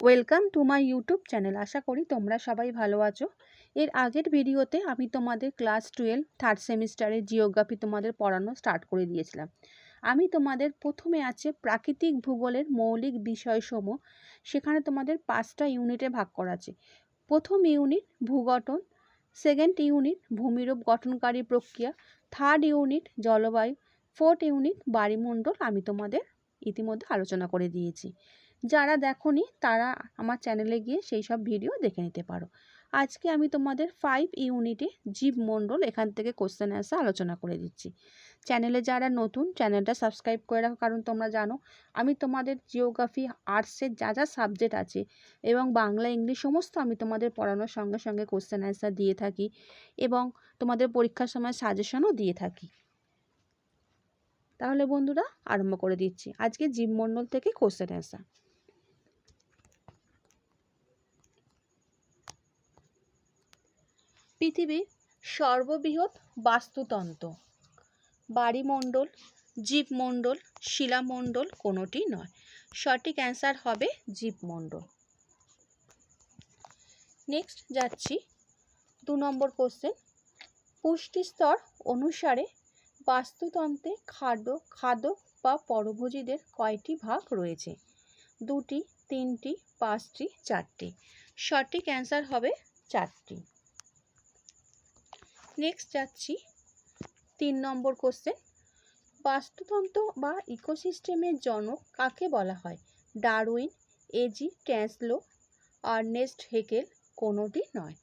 Welcome to my YouTube channel আশা করি তোমরা সবাই ভালো আছো। এর আগের ভিডিওতে আমি তোমাদের ক্লাস টুয়েলভ থার্ড সেমিস্টারের জিওগ্রাফি তোমাদের পড়ানো স্টার্ট করে দিয়েছিলাম। আমি তোমাদের প্রথমে আছে প্রাকৃতিক ভূগোলের মৌলিক বিষয়সমূহ। সেখানে তোমাদের পাঁচটা ইউনিটে ভাগ করা আছে। প্রথম ইউনিট ভূগঠন সেকেন্ড ইউনিট ভূমিরূপ গঠনকারী প্রক্রিয়া থার্ড ইউনিট জলবায়ু ফোর্থ ইউনিট বায়ুমণ্ডল আমি তোমাদের ইতিমধ্যে আলোচনা করে দিয়েছি। যারা দেখোনি, তারা আমার চ্যানেলে গিয়ে সেই সব ভিডিও দেখে নিতে পারো। আজকে আমি তোমাদের ফাইভ ইউনিটে জীবমণ্ডল এখান থেকে কোশ্চেন অ্যান্সার আলোচনা করে দিচ্ছি। চ্যানেলে যারা নতুন চ্যানেলটা সাবস্ক্রাইব করে রাখো, কারণ তোমরা জানো, আমি তোমাদের জিওগ্রাফি আর্টসের যা যা সাবজেক্ট আছে এবং বাংলা ইংলিশ সমস্ত আমি তোমাদের পড়ানোর সঙ্গে সঙ্গে কোশ্চেন অ্যান্সার দিয়ে থাকি এবং তোমাদের পরীক্ষার সময় সাজেশনও দিয়ে থাকি। তাহলে বন্ধুরা, আরম্ভ করে দিচ্ছি। আজকে জীবমণ্ডল থেকে কোশ্চেন অ্যান্সার পৃথিবীর সর্ববৃহৎ বাস্তুতন্ত্র। বাড়িমণ্ডল, জীবমণ্ডল, শিলামণ্ডল কোনোটি নয়। সঠিক অ্যান্সার হবে জীবমণ্ডল। নেক্সট যাচ্ছি দু নম্বর কোশ্চেন। পুষ্টিস্তর অনুসারে বাস্তুতন্ত্রে খাদ্য, খাদক বা পরভোজীদের কয়টি ভাগ রয়েছে? দুটি, তিনটি, পাঁচটি, চারটি। সঠিক অ্যান্সার হবে চারটি। নেক্সট যাচ্ছি তিন নম্বর কোশ্চেন বাস্তুতন্ত্র বা ইকোসিস্টেমের জনক কাকে বলা হয়? Darwin A G Tansley Ernst Haeckel কোনোটি নয়।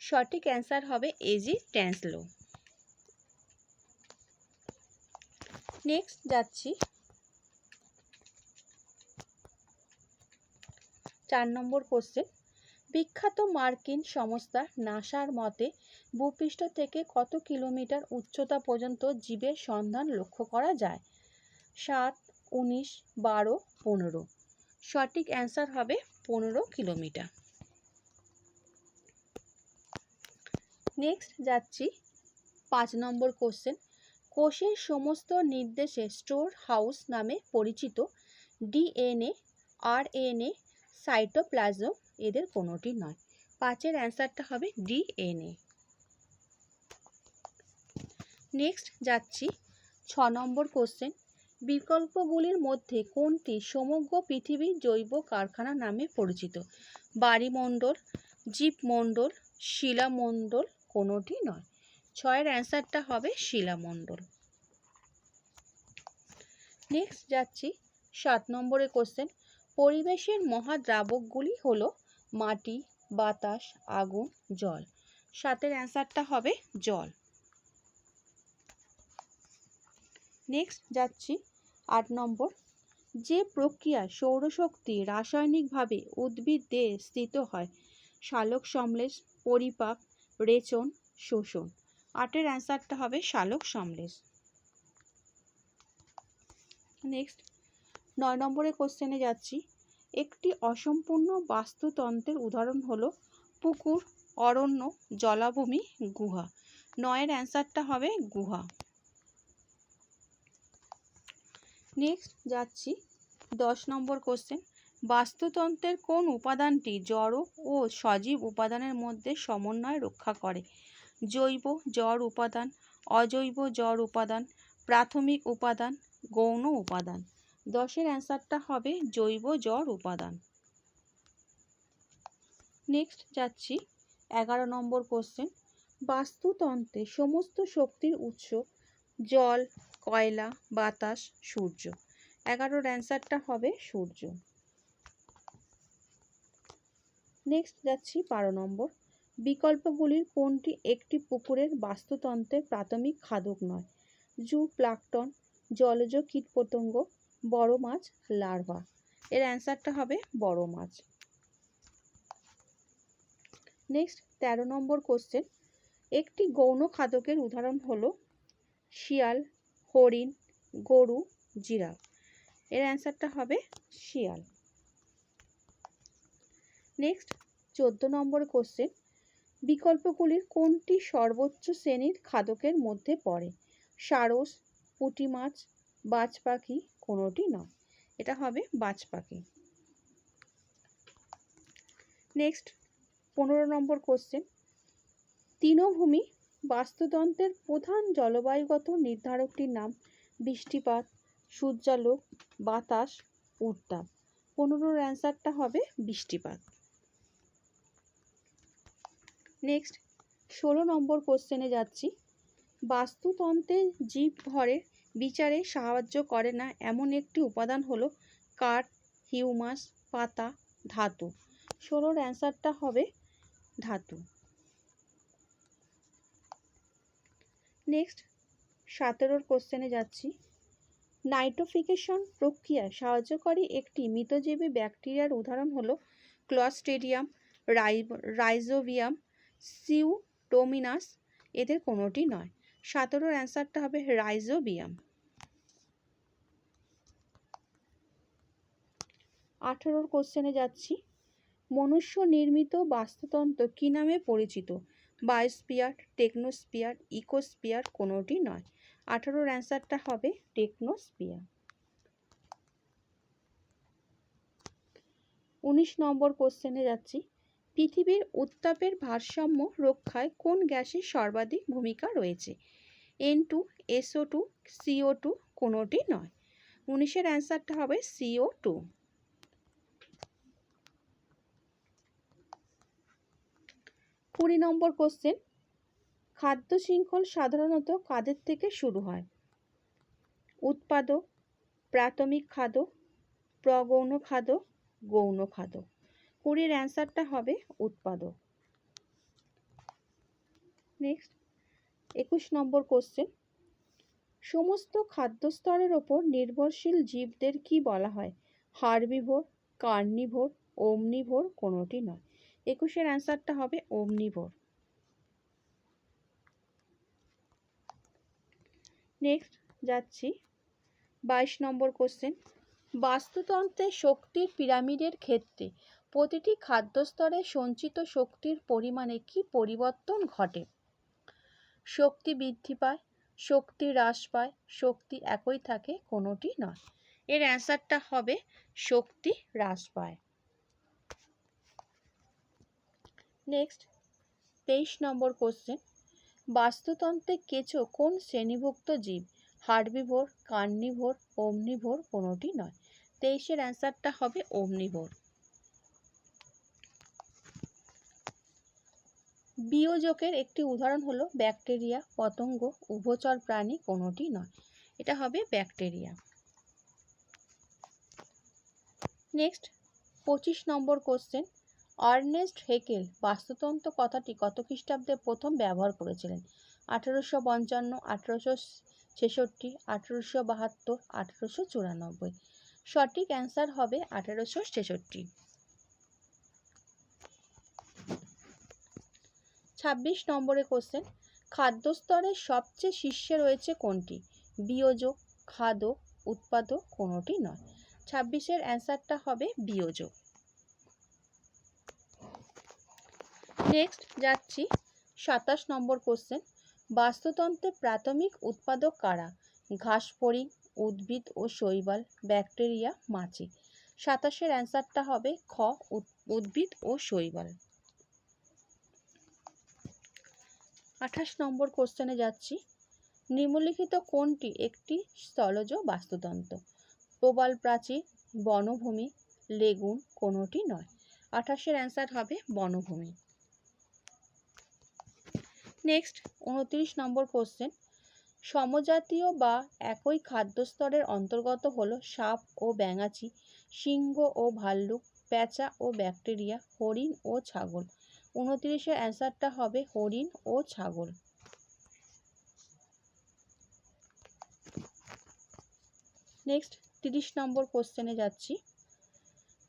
সঠিক অ্যান্সার হবে এজি ট্যান্সলো নেক্সট যাচ্ছি চার নম্বর কোশ্চেন বিখ্যাত মার্কিন সংস্থা নাসার মতে, ভূপৃষ্ঠ থেকে কত কিলোমিটার উচ্চতা পর্যন্ত জীবের সন্ধান লক্ষ্য করা যায়? সাত, উনিশ, বারো, পনেরো। সঠিক অ্যান্সার হবে পনেরো কিলোমিটার। নেক্সট যাচ্ছি পাঁচ নম্বর কোশ্চেন। কোষের সমস্ত নির্দেশে স্টোর হাউস নামে পরিচিত ডিএনএ, আরএনএ, সাইটোপ্লাজম এদের কোনোটি নয়। পাঁচের অ্যান্সারটা হবে ডিএনএ। নেক্সট যাচ্ছি ছ নম্বর কোশ্চেন। বিকল্পগুলির মধ্যে কোনটি সমগ্র পৃথিবীর জৈব কারখানা নামে পরিচিত? বাড়িমণ্ডল জীবমণ্ডল, শিলামণ্ডল কোনোটি নয়। ছয়ের অ্যান্সারটা হবে শিলামণ্ডল। নেক্সট যাচ্ছি সাত নম্বরের কোশ্চেন। পরিবেশের মহাদ্রাবকগুলি হলো মাটি, বাতাস, আগুন, জল। সাতের অ্যান্সারটা হবে জল। নেক্সট যাচ্ছি আট নম্বর। যে প্রক্রিয়া সৌরশক্তি রাসায়নিকভাবে উদ্ভিদ স্থিত হয়, শালক সমলেশ পরিপাক, রেচন, শোষণ। আটের অ্যান্সারটা হবে শালক সমলেশ নেক্সট, নয় নম্বরের কোশ্চেনে যাচ্ছি। একটি অসম্পূর্ণ বাস্তুতন্ত্রের উদাহরণ হলো পুকুর, অরণ্য, জলাভূমি, গুহা। নয়ের অ্যান্সারটা হবে গুহা। নেক্সট যাচ্ছি দশ নম্বর কোশ্চেন। বাস্তুতন্ত্রের কোন উপাদানটি জড় ও সজীব উপাদানের মধ্যে সমন্বয় রক্ষা করে? জৈব জড় উপাদান, অজৈব জড় উপাদান, প্রাথমিক উপাদান, গৌণ উপাদান। দশের অ্যান্সারটা হবে জৈব জড় উপাদান। নেক্সট যাচ্ছি, এগারো নম্বর কোশ্চেন বাস্তুতন্ত্রে সমস্ত শক্তির উৎস জল, কয়লা, বাতাস, সূর্য। এগারোর অ্যান্সারটা হবে সূর্য। নেক্সট যাচ্ছি, বারো নম্বর। বিকল্পগুলির কোনটি একটি পুকুরের বাস্তুতন্ত্রের প্রাথমিক খাদক নয়? জু প্লাকটন জলজ কীটপতঙ্গ বড় মাছ, লার্ভা। এর অ্যান্সারটা হবে বড় মাছ। নেক্সট, তেরো নম্বর কোশ্চেন। একটি গৌণ খাদকের উদাহরণ হলো শিয়াল, হরিণ, গরু, জিরাফ। এর অ্যান্সারটা হবে শিয়াল। নেক্সট, চোদ্দ নম্বর কোশ্চেন। বিকল্পগুলির কোনটি সর্বোচ্চ শ্রেণির খাদকের মধ্যে পড়ে? সারস, পুঁটি মাছ বাজ পাখি কোনোটি নয়। এটা হবে বাজ পাখি নেক্সট পনেরো নম্বর কোশ্চেন তৃণভূমি বাস্তুতন্ত্রের প্রধান জলবায়ুগত নির্ধারকটির নাম বৃষ্টিপাত, সূর্যালোক, বাতাস, উত্তাপ। পনেরোর অ্যান্সারটা হবে বৃষ্টিপাত। নেক্সট ষোলো নম্বর কোশ্চেনে যাচ্ছি। বাস্তুতন্ত্রে জীব ভরের বিচারে সাহায্য করে না এমন একটি উপাদান হলো কাঠ, হিউমাস, পাতা, ধাতু। ষোলোর অ্যান্সারটা হবে ধাতু। নেক্সট, সতেরোর কোশ্চেনে যাচ্ছি। নাইট্রোফিকেশন প্রক্রিয়ায় সাহায্যকারী একটি মৃতজীবী ব্যাকটেরিয়ার উদাহরণ হলো ক্লস্টেডিয়াম রাইজোভিয়াম সিউটোমিনাস এদের কোনোটি নয়। সতেরোর অ্যান্সারটা হবে রাইজোবিয়াম। আঠেরোর কোশ্চেনে যাচ্ছি। মনুষ্য নির্মিত বাস্তুতন্ত্র কী নামে পরিচিত? বায়োস্পিয়ার টেকনোস্পিয়ার ইকোস্পিয়ার কোনোটি নয়। আঠেরোর অ্যান্সারটা হবে টেকনোস্পিয়ার উনিশ নম্বর কোশ্চেনে যাচ্ছি। পৃথিবীর উত্তাপের ভারসাম্য রক্ষায় কোন গ্যাসের সর্বাধিক ভূমিকা রয়েছে? N two S O two C O two কোনোটি নয়। উনিশের অ্যান্সারটা হবে সিও টু কুড়ি নম্বর কোশ্চেন, খাদ্য শৃঙ্খল সাধারণত কাদের থেকে শুরু হয়? উৎপাদক, প্রাথমিক খাদ্য, প্রগৌণ খাদ্য, গৌণ খাদ্য। কুড়ির অ্যান্সারটা হবে উৎপাদক। নেক্সট, একুশ নম্বর কোশ্চেন, সমস্ত খাদ্যস্তরের ওপর নির্ভরশীল জীবদের কি বলা হয়? হার্বিভোর কার্নিভোর ওমনিভোর কোনোটি নয়। একুশের অ্যান্সারটা হবে ওমনিভোর নেক্সট যাচ্ছি বাইশ নম্বর কোশ্চেন। বাস্তুতন্ত্রে শক্তির পিরামিডের ক্ষেত্রে প্রতিটি খাদ্যস্তরে সঞ্চিত শক্তির পরিমাণে কি পরিবর্তন ঘটে? শক্তি বৃদ্ধি পায়, শক্তি হ্রাস পায়, শক্তি একই থাকে, কোনোটি নয়। এর অ্যান্সারটা হবে শক্তি হ্রাস পায়। নেক্সট তেইশ নম্বর কোশ্চেন বাস্তুতন্ত্রে কেঁচো কোন শ্রেণীভুক্ত জীব? হার্বিভোর কার্নিভোর ওমনিভোর কোনোটি নয়। তেইশের অ্যান্সারটা হবে ওমনিভোর বিয়োজকের একটি উদাহরণ হলো ব্যাকটেরিয়া, পতঙ্গ, উভচর প্রাণী কোনোটি নয়। এটা হবে ব্যাকটেরিয়া। নেক্সট পঁচিশ নম্বর কোশ্চেন আর্নেস্ট হেকেল বাস্তুতন্ত্র কথাটি কত খ্রিস্টাব্দে প্রথম ব্যবহার করেছিলেন? আঠেরোশো পঞ্চান্ন, আঠেরোশো ছেষট্টি, আঠেরোশো বাহাত্তর, আঠেরোশো চুরানব্বই। সঠিক অ্যান্সার হবে আঠেরোশো ছেষট্টি। ছাব্বিশ নম্বরের কোশ্চেন খাদ্যস্তরের সবচেয়ে শীর্ষে রয়েছে কোনটি? বিয়োজক খাদক উৎপাদক কোনোটি নয়। ছাব্বিশের অ্যান্সারটা হবে বিয়োজক নেক্সট যাচ্ছি। সাতাশ নম্বর কোশ্চেন বাস্তুতন্ত্রে প্রাথমিক উৎপাদক কারা? ঘাসফড়িং উদ্ভিদ ও শৈবাল, ব্যাকটেরিয়া, মাছি। সাতাশের অ্যান্সারটা হবে খ উদ্ভিদ ও শৈবাল। আঠাশ নম্বর কোশ্চেনে যাচ্ছি। নিম্নলিখিত কোনটি একটি স্থলজ বাস্তুতন্ত্র? প্রবাল প্রাচীর, বনভূমি, লেগুন কোনোটি নয়। আঠাশের অ্যান্সার হবে বনভূমি। নেক্সট উনত্রিশ নম্বর কোশ্চেন সমজাতীয় বা একই খাদ্যস্তরের অন্তর্গত হল সাপ ও ব্যাঙাচি, সিংহ ও ভাল্লুক, প্যাঁচা ও ব্যাকটেরিয়া, হরিণ ও ছাগল। উনত্রিশের অ্যান্সারটা হবে হরিণ ও ছাগল। নেক্সট তিরিশ নম্বর কোশ্চেনে যাচ্ছি।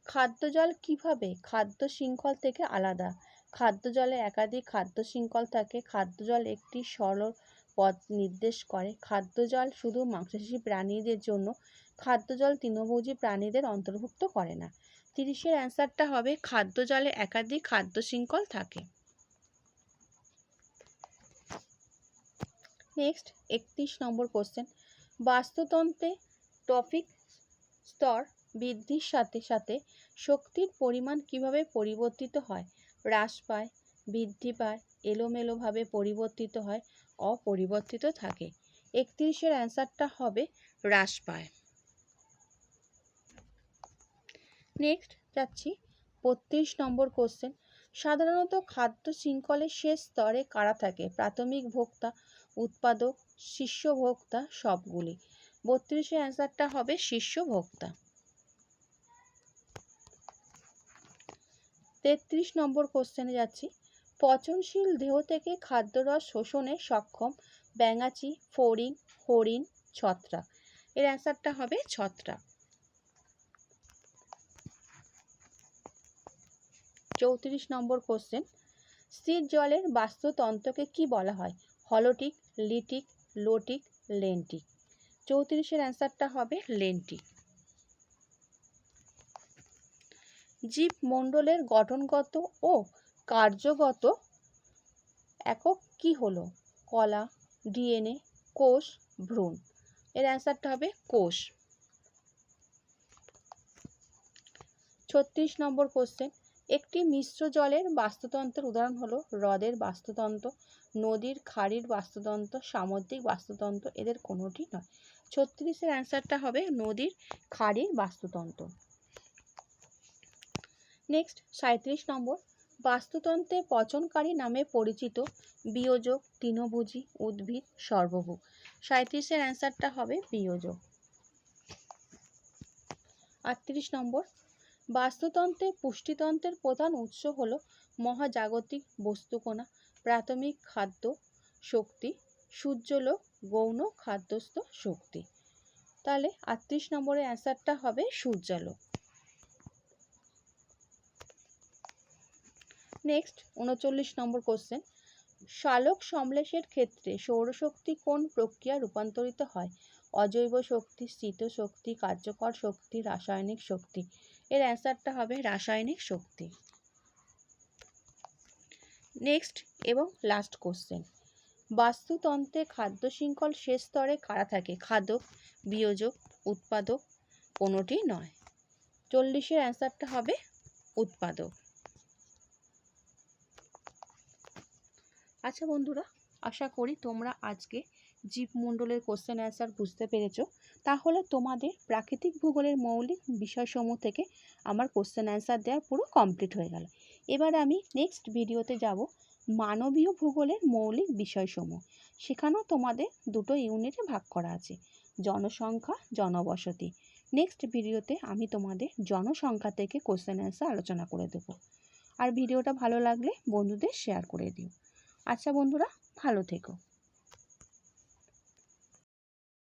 খাদ্যজল কীভাবে খাদ্য শৃঙ্খল থেকে আলাদা? খাদ্যজলে একাধিক খাদ্য শৃঙ্খল থাকে। খাদ্য জল একটি সরল পথ নির্দেশ করে। খাদ্য জল শুধু মাংসাশী প্রাণীদের জন্য খাদ্য জল তৃণভোজী প্রাণীদের অন্তর্ভুক্ত করে না। তিরিশের অ্যান্সারটা হবে খাদ্য জলে একাধিক খাদ্য শৃঙ্খল থাকে। নেক্সট, একত্রিশ নম্বর কোশ্চেন বাস্তুতন্ত্রে টপিক স্তর বৃদ্ধির সাথে সাথে শক্তির পরিমাণ কীভাবে পরিবর্তিত হয়? হ্রাস পায়, বৃদ্ধি পায়, এলোমেলোভাবে পরিবর্তিত হয়, অপরিবর্তিত থাকে। একত্রিশের অ্যান্সারটা হবে হ্রাস পায়। নেক্সট যাচ্ছি, বত্রিশ নম্বর কোশ্চেন। সাধারণত খাদ্য শৃঙ্খলের শেষ স্তরে কারা থাকে? প্রাথমিক ভোক্তা, উৎপাদক, শীর্ষ ভোক্তা সবগুলি। বত্রিশের অ্যান্সারটা হবে শীর্ষ ভোক্তা। তেত্রিশ নম্বর কোশ্চেনে যাচ্ছি। পচনশীল দেহ থেকে খাদ্যরস শোষণে সক্ষম ব্যাঙাচি, ফড়িং, হরিণ ছত্রাক এর অ্যান্সারটা হবে ছত্রাক চৌত্রিশ নম্বর কোশ্চেন স্থির জলের বাস্তুতন্ত্রকে কি বলা হয়? হলোটিক, লিটিক, লোটিক, লেন্টিক। চৌত্রিশের অ্যান্সারটা হবে লেন্টিক। জীবমণ্ডলের গঠনগত ও কার্যগত একক কি হলো? কলা, ডিএনএ, কোষ, ভ্রূণ। এর অ্যান্সারটা হবে কোষ। ছত্রিশ নম্বর কোশ্চেন। একটি মিশ্র জলের বাস্তুতন্ত্রের উদাহরণ হলো হ্রদের বাস্তুতন্ত্র, নদীর খাড়ির বাস্তুতন্ত্র, সামুদ্রিক বাস্তুতন্ত্র, এদের কোনোটি নয়। ছত্রিশের অ্যান্সারটা হবে নদীর খাড়ির বাস্তুতন্ত্র। নেক্সট সাঁত্রিশ নম্বর। বাস্তুতন্ত্রে পচনকারী নামে পরিচিত বিয়োজক তৃণভোজী উদ্ভিদ সর্বভুক সাঁত্রিশের অ্যান্সারটা হবে বিয়োজক। আটত্রিশ নম্বর। বাস্তুতন্ত্রে পুষ্টিতন্ত্রের প্রধান উৎস হল মহাজাগতিক বস্তুকণা, প্রাথমিক খাদ্য শক্তি, সূর্যলোক, গৌণ খাদ্যস্থ শক্তি। তাহলে আটত্রিশ নম্বরের অ্যান্সারটা হবে সূর্যালোক। নেক্সট উনচল্লিশ নম্বর কোশ্চেন সালোক সমলেশের ক্ষেত্রে সৌরশক্তি কোন প্রক্রিয়া রূপান্তরিত হয়? অজৈব শক্তি, স্থিত শক্তি, কার্যকর শক্তি, রাসায়নিক শক্তি? এর অ্যান্সারটা হবে রাসায়নিক শক্তি। নেক্সট এবং লাস্ট কোশ্চেন বাস্তুতন্ত্রে খাদ্য শৃঙ্খল শেষ স্তরে কারা থাকে? খাদক, বিয়োজক, উৎপাদক, কোনোটি নয়। চল্লিশের অ্যান্সারটা হবে উৎপাদক। আচ্ছা বন্ধুরা, আশা করি তোমরা আজকে জীবমণ্ডলের কোশ্চেন অ্যান্সার বুঝতে পেরেছ। তাহলে তোমাদের প্রাকৃতিক ভূগোলের মৌলিক বিষয়সমূহ থেকে আমার কোশ্চেন অ্যান্সার দেওয়া পুরো কমপ্লিট হয়ে গেল। এবার আমি নেক্সট ভিডিওতে যাব মানবীয় ভূগোলের মৌলিক বিষয়সমূহ। সেখানেও তোমাদের দুটো ইউনিটে ভাগ করা আছে, জনসংখ্যা, জনবসতি। নেক্সট ভিডিওতে আমি তোমাদের জনসংখ্যা থেকে কোশ্চেন অ্যান্সার আলোচনা করে দেবো। আর ভিডিওটা ভালো লাগলে বন্ধুদের শেয়ার করে দিও। আচ্ছা বন্ধুরা ভালো থেকো